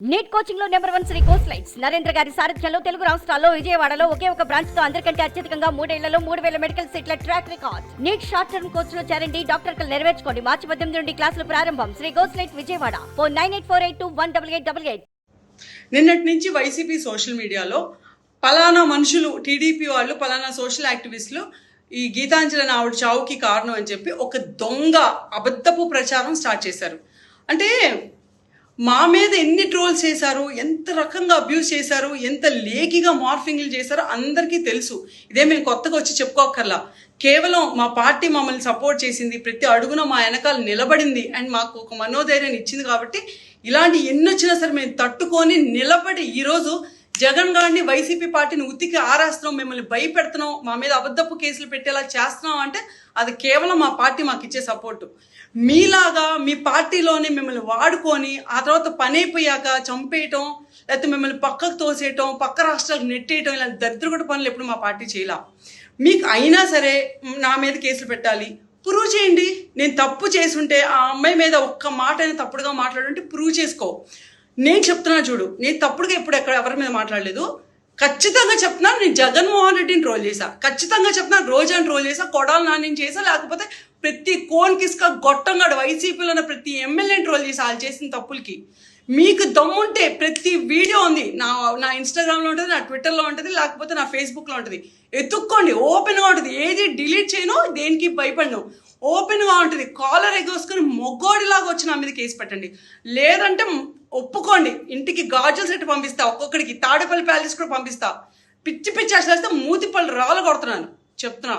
Neat కోచింగ్లో number one Sri course lights Narendra గారి సారథ్యంలో తెలుగు రాష్ట్రాల్లో విజయవాడలో ఒకే ఒక బ్రాంచ్తో అందరికంటే అత్యధికంగా మూడేళ్ళలో మూడు వేల మెడికల్ సీట్ల track record NEET short term కోర్స్లో చేరండి డాక్టర్ కలు నెరవేర్చుకోండి. మార్చి పద్దెనిమిది నుండి క్లాసులు ప్రారంభం. Sri course light Vijayawada. Four nine eight four eight two one double eight double eight నిన్నటి నుంచి వైసీపీ సోషల్ మీడియాలో పలానా మనుషులు టీడీపీ వాళ్ళు పలానా సోషల్ యాక్టివిస్టులు ఈ గీతాంజలి ఆవిడ చావుకి కారణం అని చెప్పి ఒక దొంగ అబద్ధపు ప్రచారం స్టార్ట్ చేశారు. అంటే మా మీద ఎన్ని ట్రోల్స్ చేశారు ఎంత రకంగా అబ్యూస్ చేశారు ఎంత లేకిగా మార్ఫింగ్లు చేశారో అందరికీ తెలుసు. ఇదే మేము కొత్తగా వచ్చి చెప్పుకోకర్లా కేవలం మా పార్టీ మమ్మల్ని సపోర్ట్ చేసింది ప్రతి అడుగున మా వెనకాల నిలబడింది అండ్ మాకు ఒక మనోధైర్యాన్ని ఇచ్చింది కాబట్టి ఇలాంటి ఎన్ని వచ్చినా సరే మేము తట్టుకొని నిలబడి ఈరోజు జగన్ గారిని వైసీపీ పార్టీని ఉతికి ఆరేస్తున్నాం మిమ్మల్ని భయపెడుతున్నాం మా మీద అబద్ధపు కేసులు పెట్టేలా చేస్తున్నాం అంటే అది కేవలం మా పార్టీ మాకు ఇచ్చే సపోర్టు. మీలాగా మీ పార్టీలోనే మిమ్మల్ని వాడుకొని ఆ తర్వాత పని అయిపోయాక చంపేయటం లేకపోతే మిమ్మల్ని పక్కకు తోసేయటం పక్క రాష్ట్రాలకు నెట్టేయటం ఇలాంటి దరిద్రగొట్టు పనులు ఎప్పుడు మా పార్టీ చేయలా. మీకు అయినా సరే నా మీద కేసులు పెట్టాలి. ప్రూవ్ చేయండి. నేను తప్పు చేసుంటే ఆ అమ్మాయి మీద ఒక్క మాట అయినా తప్పుడుగా మాట్లాడుంటే ప్రూవ్ చేసుకో. నేను చెప్తున్నా చూడు నేను తప్పుడుగా ఎప్పుడు ఎక్కడ ఎవరి మీద మాట్లాడలేదు. ఖచ్చితంగా చెప్తున్నా నేను జగన్మోహన్ రెడ్డిని ట్రోల్ చేశా. ఖచ్చితంగా చెప్తున్నా రోజాని ట్రోల్ చేశా కొడాలి నాని చేసా లేకపోతే ప్రతి కోన్ కిస్క గొట్టంగాడు వైసీపీలో ఉన్న ప్రతి ఎమ్మెల్యేని ట్రోల్ చేసి వాళ్ళు చేసిన తప్పులకి. మీకు దమ్ముంటే ప్రతి వీడియో ఉంది. నా నా ఇన్స్టాగ్రామ్లో ఉంటుంది నా ట్విట్టర్లో ఉంటుంది లేకపోతే నా ఫేస్బుక్లో ఉంటుంది. ఎత్తుక్కోండి ఓపెన్గా ఉంటుంది. ఏది డిలీట్ చేయను దేనికి భయపడను. ఓపెన్గా ఉంటుంది. కాలర్ ఎగోసుకొని మొగ్గోడిలాగా వచ్చి నా మీద కేసు పెట్టండి. లేదంటే ఒప్పుకోండి. ఇంటికి గాజుల సెట్ పంపిస్తా ఒక్కొక్కడికి తాడేపల్లి ప్యాలెస్ కూడా పంపిస్తా. పిచ్చి పిచ్చి అసలు వేస్తే మూతిపల్లి రాళ్ళు కొడుతున్నాను. చెప్తున్నా.